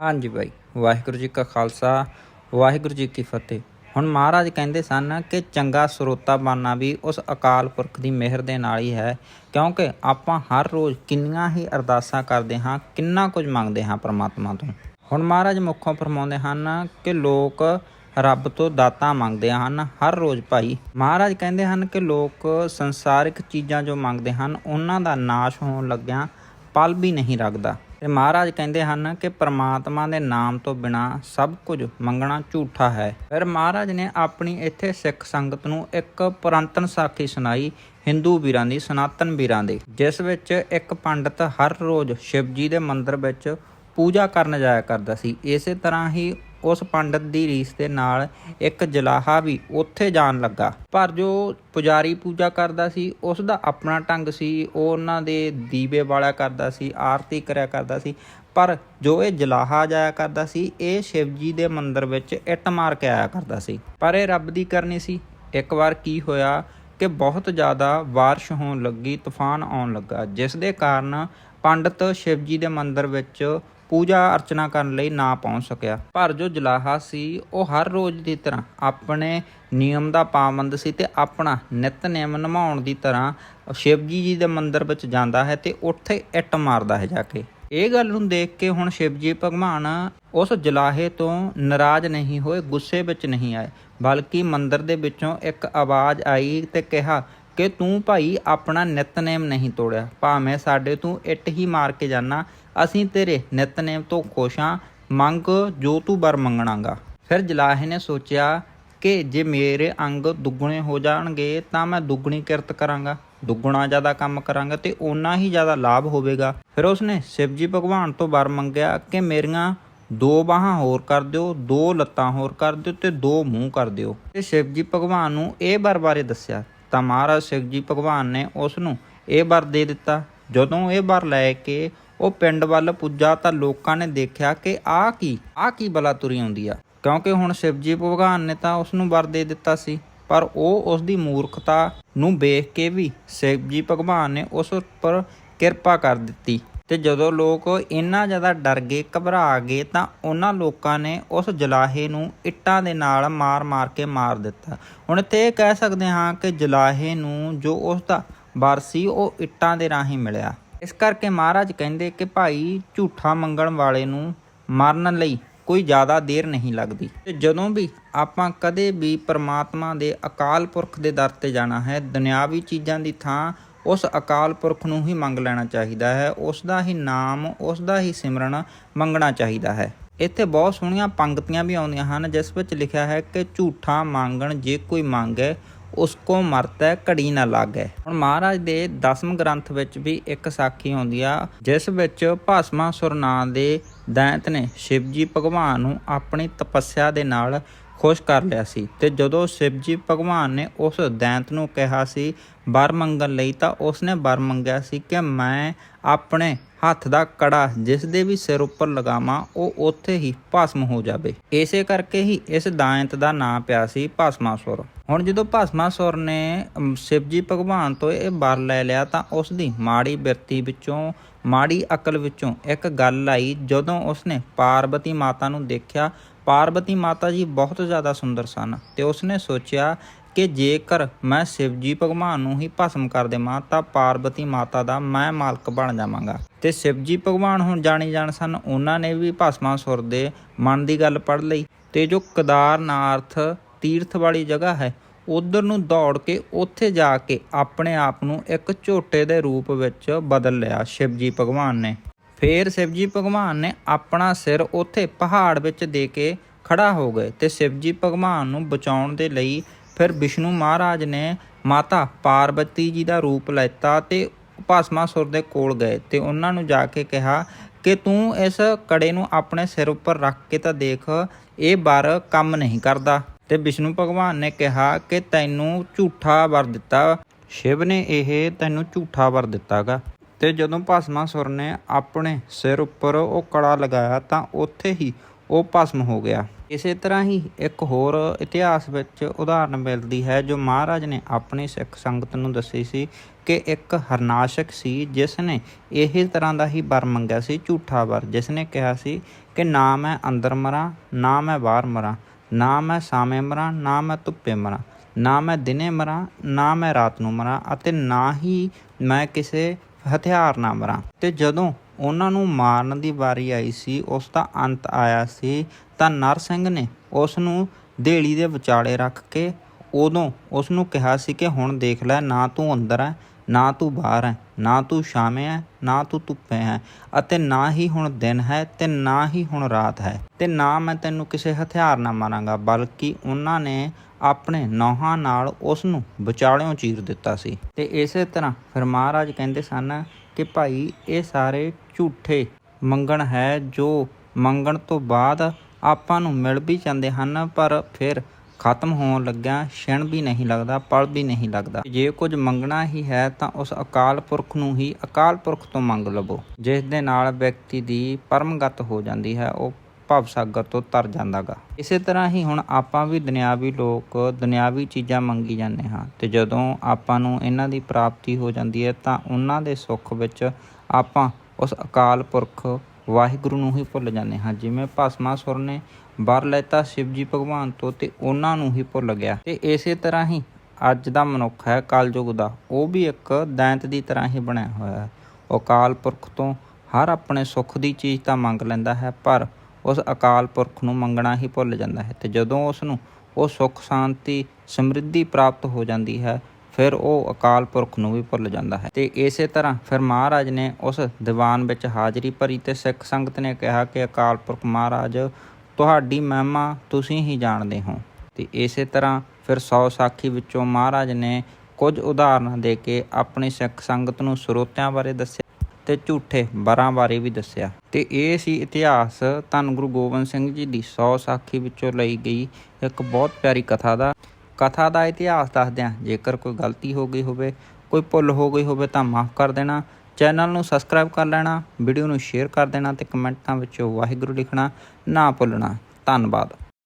ਹਾਂਜੀ ਬਾਈ, ਵਾਹਿਗੁਰੂ ਜੀ ਕਾ ਖਾਲਸਾ, ਵਾਹਿਗੁਰੂ ਜੀ ਕੀ ਫਤਿਹ। ਹੁਣ ਮਹਾਰਾਜ ਕਹਿੰਦੇ ਸਨ ਕਿ ਚੰਗਾ ਸਰੋਤਾ ਬਣਨਾ ਵੀ ਉਸ ਅਕਾਲ ਪੁਰਖ ਦੀ ਮਿਹਰ ਦੇ ਨਾਲ ਹੀ ਹੈ, ਕਿਉਂਕਿ ਆਪਾਂ ਹਰ ਰੋਜ਼ ਕਿੰਨੀਆਂ ਹੀ ਅਰਦਾਸਾਂ ਕਰਦੇ ਹਾਂ, ਕਿੰਨਾ ਕੁਝ ਮੰਗਦੇ ਹਾਂ ਪ੍ਰਮਾਤਮਾ ਤੋਂ। ਹੁਣ ਮਹਾਰਾਜ ਮੁੱਖੋਂ ਫਰਮਾਉਂਦੇ ਹਨ ਕਿ ਲੋਕ ਰੱਬ ਤੋਂ ਦਾਤਾਂ ਮੰਗਦੇ ਹਨ, ਹਰ ਰੋਜ਼ ਭਾਈ। ਮਹਾਰਾਜ ਕਹਿੰਦੇ ਹਨ ਕਿ ਲੋਕ ਸੰਸਾਰਿਕ ਚੀਜ਼ਾਂ ਜੋ ਮੰਗਦੇ ਹਨ, ਉਹਨਾਂ ਦਾ ਨਾਸ਼ ਹੋਣ ਲੱਗਿਆ ਪਲ ਵੀ ਨਹੀਂ ਰੱਖਦਾ। ਤੇ ਮਹਾਰਾਜ ਕਹਿੰਦੇ ਹਨ ਕਿ ਪ੍ਰਮਾਤਮਾ ਦੇ ਨਾਮ ਤੋਂ ਬਿਨਾ ਸਭ ਕੁਝ ਮੰਗਣਾ ਝੂਠਾ ਹੈ। ਫਿਰ ਮਹਾਰਾਜ ਨੇ ਆਪਣੀ ਇੱਥੇ ਸਿੱਖ ਸੰਗਤ ਨੂੰ ਇੱਕ ਪੁਰਾਤਨ ਸਾਖੀ ਸੁਣਾਈ ਹਿੰਦੂ ਵੀਰਾਂ ਦੀ, ਸਨਾਤਨ ਵੀਰਾਂ ਦੀ, ਜਿਸ ਵਿੱਚ ਇੱਕ ਪੰਡਤ ਹਰ ਰੋਜ਼ ਸ਼ਿਵ ਜੀ ਦੇ ਮੰਦਿਰ ਵਿੱਚ ਪੂਜਾ ਕਰਨ ਜਾਇਆ ਕਰਦਾ ਸੀ। ਇਸੇ ਤਰ੍ਹਾਂ ਹੀ ਉਸ ਪੰਡਤ ਦੀ ਰੀਸ ਦੇ ਨਾਲ ਇੱਕ ਜਲਾਹਾ ਵੀ ਉੱਥੇ ਜਾਣ ਲੱਗਾ। ਪਰ ਜੋ ਪੁਜਾਰੀ ਪੂਜਾ ਕਰਦਾ ਸੀ, ਉਸ ਦਾ ਆਪਣਾ ਢੰਗ ਸੀ, ਉਹ ਉਹਨਾਂ ਦੇ ਦੀਵੇ ਵਾਲਾ ਕਰਦਾ ਸੀ, ਆਰਤੀ ਕਰਿਆ ਕਰਦਾ ਸੀ। ਪਰ ਜੋ ਇਹ ਜਲਾਹਾ ਜਾਇਆ ਕਰਦਾ ਸੀ, ਇਹ ਸ਼ਿਵ ਜੀ ਦੇ ਮੰਦਿਰ ਵਿੱਚ ਇੱਟ ਮਾਰ ਕੇ ਆਇਆ ਕਰਦਾ ਸੀ। ਪਰ ਇਹ ਰੱਬ ਦੀ ਕਰਨੀ ਸੀ। ਇੱਕ ਵਾਰ ਕੀ ਹੋਇਆ ਕਿ ਬਹੁਤ ਜ਼ਿਆਦਾ ਬਾਰਿਸ਼ ਹੋਣ ਲੱਗੀ, ਤੂਫਾਨ ਆਉਣ ਲੱਗਾ, ਜਿਸ ਦੇ ਕਾਰਨ ਪੰਡਤ ਸ਼ਿਵ ਜੀ ਦੇ ਮੰਦਿਰ ਵਿੱਚ ਪੂਜਾ ਅਰਚਨਾ ਕਰਨ ਲਈ ਨਾ ਪਹੁੰਚ ਸਕਿਆ। ਪਰ ਜੋ ਜਲਾਹਾ ਸੀ, ਉਹ ਹਰ ਰੋਜ਼ ਦੀ ਤਰ੍ਹਾਂ ਆਪਣੇ ਨਿਯਮ ਦਾ ਪਾਬੰਦ ਸੀ ਤੇ ਆਪਣਾ ਨਿਤਨੇਮ ਨਿਭਾਉਣ ਦੀ ਤਰ੍ਹਾਂ ਸ਼ਿਵਜੀ ਜੀ ਦੇ ਮੰਦਿਰ ਵਿੱਚ ਜਾਂਦਾ ਹੈ ਤੇ ਉੱਥੇ ਇੱਟ ਮਾਰਦਾ ਹੈ ਜਾ ਕੇ। ਇਹ ਗੱਲ ਨੂੰ ਦੇਖ ਕੇ ਹੁਣ ਸ਼ਿਵਜੀ ਭਗਵਾਨ ਉਸ ਜਲਾਹੇ ਤੋਂ ਨਾਰਾਜ਼ ਨਹੀਂ ਹੋਏ, ਗੁੱਸੇ ਵਿੱਚ ਨਹੀਂ ਆਏ, ਬਲਕਿ ਮੰਦਿਰ ਦੇ ਵਿੱਚੋਂ ਇੱਕ ਆਵਾਜ਼ ਆਈ ਤੇ ਕਿਹਾ ਕਿ ਤੂੰ ਭਾਈ ਆਪਣਾ ਨਿਤਨੇਮ ਨਹੀਂ ਤੋੜਿਆ। ਭਾਵੇਂ ਸਾਡੇ ਤੂੰ ਇੱਟ ਹੀ ਮਾਰ ਕੇ ਜਾਣਾ ਅਸੀਂ ਤੇਰੇ ਨਿਤਨੇਮ ਤੋਂ ਖੁਸ਼ ਹਾਂ ਮੰਗ ਜੋ ਤੂੰ ਵਰ ਮੰਗਣਾਗਾ। ਫਿਰ ਜਲਾਹੇ ਨੇ ਸੋਚਿਆ ਕਿ ਜੇ ਮੇਰੇ ਅੰਗ ਦੁੱਗਣੇ ਹੋ ਜਾਣਗੇ, ਤਾਂ ਮੈਂ ਦੁੱਗਣੀ ਕਿਰਤ ਕਰਾਂਗਾ। ਦੁੱਗਣਾ ਜ਼ਿਆਦਾ ਕੰਮ ਕਰਾਂਗਾ ਤੇ ਓਨਾ ਹੀ ਜ਼ਿਆਦਾ ਲਾਭ ਹੋਵੇਗਾ। ਫਿਰ ਉਸਨੇ ਸ਼ਿਵਜੀ ਭਗਵਾਨ ਤੋਂ ਵਰ ਮੰਗਿਆ ਕਿ ਮੇਰੀਆਂ ਦੋ ਬਾਹਾਂ ਹੋਰ ਕਰ ਦਿਓ, ਦੋ ਲੱਤਾਂ ਹੋਰ ਕਰ ਦਿਓ ਤੇ ਦੋ ਮੂੰਹ ਕਰ ਦਿਓ। ਤੇ ਸ਼ਿਵਜੀ ਭਗਵਾਨ ਨੂੰ ਇਹ ਵਰ ਬਾਰੇ ਦੱਸਿਆ ਤਾਂ ਮਹਾਰਾਜ ਸ਼ਿਵਜੀ ਭਗਵਾਨ ਨੇ ਉਸ ਨੂੰ ਇਹ ਵਰ ਦੇ ਦਿੱਤਾ। ਜਦੋਂ ਇਹ ਵਰ ਲੈ ਕੇ ਉਹ ਪਿੰਡ ਵੱਲ ਪੁੱਜਾ ਤਾਂ ਲੋਕਾਂ ਨੇ ਦੇਖਿਆ ਕਿ ਆਹ ਕੀ ਆਹ ਕੀ ਬਲਾ ਤੁਰੀ ਆਉਂਦੀ ਆ। ਕਿਉਂਕਿ ਹੁਣ ਸ਼ਿਵਜੀ ਭਗਵਾਨ ਨੇ ਤਾਂ ਉਸ ਨੂੰ ਵਰ ਦੇ ਦਿੱਤਾ ਸੀ। ਪਰ ਉਹ ਉਸ ਦੀ ਮੂਰਖਤਾ ਨੂੰ ਵੇਖ ਕੇ ਵੀ ਸ਼ਿਵਜੀ ਭਗਵਾਨ ਨੇ ਉਸ ਉੱਪਰ ਕਿਰਪਾ ਕਰ ਦਿੱਤੀ। ਤੇ ਜਦੋਂ ਲੋਕ ਇੰਨਾ ਜ਼ਿਆਦਾ ਡਰ ਗਏ, ਘਬਰਾ ਗਏ, ਤਾਂ ਉਹਨਾਂ ਲੋਕਾਂ ਨੇ ਉਸ ਜਲਾਹੇ ਨੂੰ ਇੱਟਾਂ ਦੇ ਨਾਲ ਮਾਰ-ਮਾਰ ਕੇ ਮਾਰ ਦਿੱਤਾ। ਹੁਣ ਇੱਥੇ ਇਹ ਕਹਿ ਸਕਦੇ ਹਾਂ ਕਿ ਜਲਾਹੇ ਨੂੰ ਜੋ ਉਸ ਦਾ ਵਰ ਸੀ, ਉਹ ਇੱਟਾਂ ਦੇ ਰਾਹੀਂ ਮਿਲਿਆ। ਇਸ ਕਰਕੇ ਮਹਾਰਾਜ ਕਹਿੰਦੇ ਕਿ ਭਾਈ ਝੂਠਾ ਮੰਗਣ ਵਾਲੇ ਨੂੰ ਮਾਰਨ ਲਈ ਕੋਈ ਜ਼ਿਆਦਾ ਦੇਰ ਨਹੀਂ ਲੱਗਦੀ। ਤੇ ਜਦੋਂ ਵੀ ਆਪਾਂ ਕਦੇ ਵੀ ਪਰਮਾਤਮਾ ਦੇ ਅਕਾਲ ਪੁਰਖ ਦੇ ਦਰ ਤੇ ਜਾਣਾ ਹੈ, ਦੁਨਿਆਵੀ ਚੀਜ਼ਾਂ ਦੀ ਥਾਂ ਉਸ ਅਕਾਲ ਪੁਰਖ ਨੂੰ ਹੀ ਮੰਗ ਲੈਣਾ ਚਾਹੀਦਾ ਹੈ ਉਸ ਦਾ ਹੀ ਨਾਮ ਉਸ ਦਾ ਹੀ ਸਿਮਰਨ ਮੰਗਣਾ ਚਾਹੀਦਾ ਹੈ। ਇੱਥੇ ਬਹੁਤ ਸੋਹਣੀਆਂ ਪੰਕਤੀਆਂ ਵੀ ਆਉਂਦੀਆਂ ਹਨ, ਜਿਸ ਵਿੱਚ ਲਿਖਿਆ ਹੈ ਕਿ ਝੂਠਾ ਮੰਗਣ ਜੇ ਕੋਈ ਮੰਗੇ ਉਸ ਕੋ ਮਰਤੈ ਘੜੀ ਨਾ ਲਾਗੈ। ਹੁਣ ਮਹਾਰਾਜ ਦੇ 10ਵੇਂ ਗ੍ਰੰਥ ਵਿੱਚ ਵੀ ਇੱਕ ਸਾਖੀ ਆਉਂਦੀ ਆ, ਜਿਸ ਵਿੱਚ ਭਸਮਾਸੁਰ ਨਾਂ ਦੇ ਦੈਂਤ ਨੇ ਸ਼ਿਵਜੀ ਭਗਵਾਨ ਨੂੰ ਆਪਣੀ ਤਪੱਸਿਆ ਦੇ ਨਾਲ ਖੁਸ਼ ਕਰ ਲਿਆ ਸੀ। ਤੇ ਜਦੋਂ ਸ਼ਿਵਜੀ ਭਗਵਾਨ ਨੇ ਉਸ ਦੈਂਤ ਨੂੰ ਕਿਹਾ ਸੀ ਵਰ ਮੰਗਣ ਲਈ ਤਾਂ ਉਸਨੇ ਵਰ ਮੰਗਿਆ ਸੀ ਕਿ ਮੈਂ ਆਪਣੇ ਹੱਥ ਦਾ ਕੜਾ, ਜਿਸ ਦੇ ਵੀ ਸਿਰ ਉੱਪਰ ਲਗਾਵਾਂ, ਉਹ ਉੱਥੇ ਹੀ ਭਸਮ ਹੋ ਜਾਵੇ। ਇਸੇ ਕਰਕੇ ਹੀ ਇਸ ਦਾਇੰਤ ਦਾ ਨਾਂ ਪਿਆ ਸੀ ਭਸਮਾਸੁਰ। ਹੁਣ ਜਦੋਂ ਭਸਮਾਸੁਰ ਨੇ ਸ਼ਿਵਜੀ ਭਗਵਾਨ ਤੋਂ ਇਹ ਵਰ ਲੈ ਲਿਆ ਤਾਂ ਉਸ ਦੀ ਮਾੜੀ ਬਿਰਤੀ ਵਿੱਚੋਂ, ਮਾੜੀ ਅਕਲ ਵਿੱਚੋਂ ਇੱਕ ਗੱਲ ਆਈ, ਜਦੋਂ ਉਸਨੇ ਪਾਰਵਤੀ ਮਾਤਾ ਨੂੰ ਦੇਖਿਆ। ਪਾਰਵਤੀ ਮਾਤਾ ਜੀ ਬਹੁਤ ਜ਼ਿਆਦਾ ਸੁੰਦਰ ਸਨ ਤੇ ਉਸਨੇ ਸੋਚਿਆ ਕਿ ਜੇਕਰ ਮੈਂ ਸ਼ਿਵਜੀ ਭਗਵਾਨ ਨੂੰ ਹੀ ਭਸਮ ਕਰ ਦੇਵਾਂ, ਤਾਂ ਪਾਰਵਤੀ ਮਾਤਾ ਦਾ ਮੈਂ ਮਾਲਕ ਬਣ ਜਾਵਾਂਗਾ। ਤੇ ਸ਼ਿਵਜੀ ਭਗਵਾਨ ਹੁਣ ਜਾਣੀ ਜਾਣ ਸਨ, ਉਹਨਾਂ ਨੇ ਵੀ ਭਸਮਾਸੁਰ ਦੇ ਮਨ ਦੀ ਗੱਲ ਪੜ ਲਈ। ਤੇ ਜੋ ਕਦਾਰਨਾਥ ਤੀਰਥ ਵਾਲੀ ਜਗ੍ਹਾ ਹੈ, ਉਧਰ ਨੂੰ ਦੌੜ ਕੇ ਉੱਥੇ ਜਾ ਕੇ ਆਪਣੇ ਆਪ ਨੂੰ ਇੱਕ ਝੋਟੇ ਦੇ ਰੂਪ ਵਿੱਚ ਬਦਲ ਲਿਆ ਸ਼ਿਵਜੀ ਭਗਵਾਨ ਨੇ। ਫੇਰ ਸ਼ਿਵਜੀ ਭਗਵਾਨ ਨੇ ਆਪਣਾ ਸਿਰ ਉੱਥੇ ਪਹਾੜ ਵਿੱਚ ਦੇ ਕੇ ਖੜਾ ਹੋ ਗਏ ਤੇ ਸ਼ਿਵਜੀ ਭਗਵਾਨ ਨੂੰ ਬਚਾਉਣ ਦੇ ਲਈ ਫਿਰ ਵਿਸ਼ਨੂੰ ਮਹਾਰਾਜ ਨੇ ਮਾਤਾ ਪਾਰਵਤੀ ਜੀ ਦਾ ਰੂਪ ਲੈਤਾ ਤੇ ਭਸਮਾਸੁਰ ਦੇ ਕੋਲ ਗਏ ਤੇ ਉਹਨਾਂ ਨੂੰ ਜਾ ਕੇ ਕਿਹਾ ਕਿ ਤੂੰ ਇਸ ਕੜੇ ਨੂੰ ਆਪਣੇ ਸਿਰ ਉੱਪਰ ਰੱਖ ਕੇ ਤਾਂ ਦੇਖ, ਇਹ ਵਰ ਕੰਮ ਨਹੀਂ ਕਰਦਾ। ਤੇ ਵਿਸ਼ਨੂੰ ਭਗਵਾਨ ਨੇ ਕਿਹਾ ਕਿ ਤੈਨੂੰ ਝੂਠਾ ਵਰ ਦਿੱਤਾ। ਸ਼ਿਵ ਨੇ ਇਹ ਤੈਨੂੰ ਝੂਠਾ ਵਰ ਦਿੱਤਾਗਾ। ਤੇ ਜਦੋਂ ਭਸਮਾਸੁਰ ਨੇ ਆਪਣੇ ਸਿਰ ਉੱਪਰ ਉਹ ਕੜਾ ਲਗਾਇਆ ਤਾਂ ਉੱਥੇ ਹੀ ਉਹ ਭਸਮ ਹੋ ਗਿਆ। ਇਸੇ ਤਰ੍ਹਾਂ ਹੀ ਇੱਕ ਹੋਰ ਇਤਿਹਾਸ ਵਿੱਚ ਉਦਾਹਰਨ ਮਿਲਦੀ ਹੈ, ਜੋ ਮਹਾਰਾਜ ਨੇ ਆਪਣੀ ਸਿੱਖ ਸੰਗਤ ਨੂੰ ਦੱਸੀ ਸੀ ਕਿ ਇੱਕ ਹਰਨਾਸ਼ਕ ਸੀ, ਜਿਸ ਨੇ ਇਹੀ ਤਰ੍ਹਾਂ ਦਾ ਹੀ ਵਰ ਮੰਗਿਆ ਸੀ, ਝੂਠਾ ਵਰ। ਜਿਸ ਨੇ ਕਿਹਾ ਸੀ ਕਿ ਨਾ ਮੈਂ ਅੰਦਰ ਮਰਾਂ, ਨਾ ਮੈਂ ਬਾਹਰ ਮਰਾਂ, ਨਾ ਮੈਂ ਸਾਵੇਂ ਮਰਾਂ, ਨਾ ਮੈਂ ਧੁੱਪੇ ਮਰਾਂ, ਨਾ ਮੈਂ ਦਿਨੇ ਮਰਾਂ, ਨਾ ਮੈਂ ਰਾਤ ਨੂੰ ਮਰਾਂ ਅਤੇ ਨਾ ਹੀ ਮੈਂ ਕਿਸੇ ਹਥਿਆਰ ਨਾਲ ਮਰਾਂ। ਤੇ ਜਦੋਂ ਉਹਨਾਂ ਨੂੰ ਮਾਰਨ ਦੀ ਵਾਰੀ ਆਈ ਸੀ, ਉਸ ਦਾ ਅੰਤ ਆਇਆ ਸੀ। ਤਾਂ ਨਰ ਸਿੰਘ ਨੇ ਉਸ ਨੂੰ ਦੇਲੀ ਦੇ ਵਿਚਾਲੇ ਰੱਖ ਕੇ ਉਦੋਂ ਉਸ ਨੂੰ ਕਿਹਾ ਸੀ ਕਿ, ਹੁਣ ਦੇਖ ਲੈ, ਨਾ ਤੂੰ ਅੰਦਰ ਹੈ ਨਾ ਤੂੰ ਬਾਹਰ ਹੈ ਨਾ ਤੂੰ ਛਾਵੇਂ ਹੈ ਨਾ ਤੂੰ ਧੁੱਪੇ ਹੈ ਅਤੇ ਨਾ ਹੀ ਹੁਣ ਦਿਨ ਹੈ ਤੇ ਨਾ ਹੀ ਹੁਣ ਰਾਤ ਹੈ। ਤੇ ਨਾ ਮੈਂ ਤੈਨੂੰ ਕਿਸੇ ਹਥਿਆਰ ਨਾਲ ਮਾਰਾਂਗਾ, ਬਲਕਿ ਉਹਨਾਂ ਨੇ ਆਪਣੇ ਨੌਹਾਂ ਨਾਲ ਉਸ ਨੂੰ ਵਿਚਾਲਿਓਂ ਚੀਰ ਦਿੱਤਾ ਸੀ। ਤੇ ਇਸੇ ਤਰ੍ਹਾਂ ਫਿਰ ਮਹਾਰਾਜ ਕਹਿੰਦੇ ਸਨ ਕਿ ਭਾਈ ਇਹ ਸਾਰੇ ਝੂਠੇ ਮੰਗਣ ਹੈ ਜੋ ਮੰਗਣ ਤੋਂ ਬਾਅਦ ਆਪਾਂ ਨੂੰ ਮਿਲ ਵੀ ਜਾਂਦੇ ਹਨ, ਪਰ ਫਿਰ ਖਤਮ ਹੋਣ ਲੱਗਿਆ ਛਿਣ ਵੀ ਨਹੀਂ ਲੱਗਦਾ, ਪਲ ਵੀ ਨਹੀਂ ਲੱਗਦਾ। ਜੇ ਕੁਝ ਮੰਗਣਾ ਹੀ ਹੈ ਤਾਂ ਉਸ ਅਕਾਲ ਪੁਰਖ ਨੂੰ ਹੀ ਅਕਾਲ ਪੁਰਖ ਤੋਂ ਮੰਗ ਲਵੋ। ਜਿਸ ਦੇ ਨਾਲ ਵਿਅਕਤੀ ਦੀ ਪਰਮਗਤ ਹੋ ਜਾਂਦੀ ਹੈ, ਉਹ ਭਵ ਸਾਗਰ ਤੋਂ ਤਰ ਜਾਂਦਾਗਾ। ਇਸੇ ਤਰ੍ਹਾਂ ਹੀ ਹੁਣ ਆਪਾਂ ਵੀ ਦੁਨਿਆਵੀ ਲੋਕ ਦੁਨਿਆਵੀ ਚੀਜ਼ਾਂ ਮੰਗੀ ਜਾਂਦੇ ਹਾਂ ਤੇ ਜਦੋਂ ਆਪਾਂ ਨੂੰ ਇਹਨਾਂ ਦੀ ਪ੍ਰਾਪਤੀ ਹੋ ਜਾਂਦੀ ਹੈ ਤਾਂ ਉਹਨਾਂ ਦੇ ਸੁੱਖ ਵਿੱਚ ਆਪਾਂ ਉਸ ਅਕਾਲ ਪੁਰਖ ਵਾਹਿਗੁਰੂ ਨੂੰ ਹੀ ਭੁੱਲ ਜਾਂਦੇ ਹਾਂ। ਜਿਵੇਂ ਭਸਮਾਸੁਰ ਨੇ ਵਰ ਲੈਤਾ ਸ਼ਿਵਜੀ ਭਗਵਾਨ ਤੋਂ ਤੇ ਉਹਨਾਂ ਨੂੰ ਹੀ ਭੁੱਲ ਗਿਆ। ਤੇ ਇਸੇ ਤਰ੍ਹਾਂ ਹੀ ਅੱਜ ਦਾ ਮਨੁੱਖ ਹੈ, ਕਲਯੁਗ ਦਾ, ਉਹ ਵੀ ਇੱਕ ਦੈਂਤ ਦੀ ਤਰ੍ਹਾਂ ਹੀ ਬਣਿਆ ਹੋਇਆ ਹੈ। ਉਹ ਅਕਾਲ ਪੁਰਖ ਤੋਂ ਹਰ ਆਪਣੇ ਸੁੱਖ ਦੀ ਚੀਜ਼ ਤਾਂ ਮੰਗ ਲੈਂਦਾ ਹੈ, ਪਰ ਉਸ ਅਕਾਲ ਪੁਰਖ ਨੂੰ ਮੰਗਣਾ ਹੀ ਭੁੱਲ ਜਾਂਦਾ ਹੈ ਤੇ ਜਦੋਂ ਉਸ ਨੂੰ ਉਹ ਸੁੱਖ, ਸ਼ਾਂਤੀ, ਸਮਰਿੱਧੀ ਪ੍ਰਾਪਤ ਹੋ ਜਾਂਦੀ ਹੈ, ਫਿਰ ਉਹ ਅਕਾਲ ਪੁਰਖ ਨੂੰ ਵੀ ਭੁੱਲ ਜਾਂਦਾ ਹੈ। ਤੇ ਇਸੇ ਤਰ੍ਹਾਂ ਫਿਰ ਮਹਾਰਾਜ ਨੇ ਉਸ ਦੀਵਾਨ ਵਿੱਚ ਹਾਜ਼ਰੀ ਭਰੀ ਤੇ ਸਿੱਖ ਸੰਗਤ ਨੇ ਕਿਹਾ ਕਿ ਅਕਾਲ ਪੁਰਖ ਮਹਾਰਾਜ, ਤੁਹਾਡੀ ਮਹਿਮਾ ਤੁਸੀਂ ਹੀ ਜਾਣਦੇ ਹੋ। ਤੇ ਇਸੇ ਤਰ੍ਹਾਂ ਫਿਰ 100 ਸਾਖੀ ਵਿੱਚੋਂ ਮਹਾਰਾਜ ਨੇ ਕੁਝ ਉਦਾਹਰਨਾਂ ਦੇ ਕੇ ਆਪਣੀ ਸਿੱਖ ਸੰਗਤ ਨੂੰ ਸਰੋਤਿਆਂ ਬਾਰੇ ਦੱਸਿਆ। ਤੇ ਝੂਠੇ ਵਰਾਂ ਬਾਰੇ ਵੀ ਦੱਸਿਆ। ਤੇ ਇਹ ਸੀ ਇਤਿਹਾਸ ਧੰਨ ਗੁਰੂ ਗੋਬਿੰਦ ਸਿੰਘ ਜੀ ਦੀ 100 ਸਾਖੀ ਵਿੱਚੋਂ ਲਈ ਗਈ ਇੱਕ ਬਹੁਤ ਪਿਆਰੀ ਕਥਾ ਦਾ। ਕਥਾ ਦਾ ਇਤਿਹਾਸ ਦੱਸਦਿਆਂ ਜੇਕਰ ਕੋਈ ਗਲਤੀ ਹੋ ਗਈ ਹੋਵੇ, ਕੋਈ ਭੁੱਲ ਹੋ ਗਈ ਹੋਵੇ ਤਾਂ ਮਾਫ ਕਰ ਦੇਣਾ। ਚੈਨਲ ਨੂੰ ਸਬਸਕ੍ਰਾਈਬ ਕਰ ਲੈਣਾ, ਵੀਡੀਓ ਨੂੰ ਸ਼ੇਅਰ ਕਰ ਦੇਣਾ ਤੇ ਕਮੈਂਟਾਂ ਵਿੱਚ ਵਾਹਿਗੁਰੂ ਲਿਖਣਾ ਨਾ ਭੁੱਲਣਾ। ਧੰਨਵਾਦ।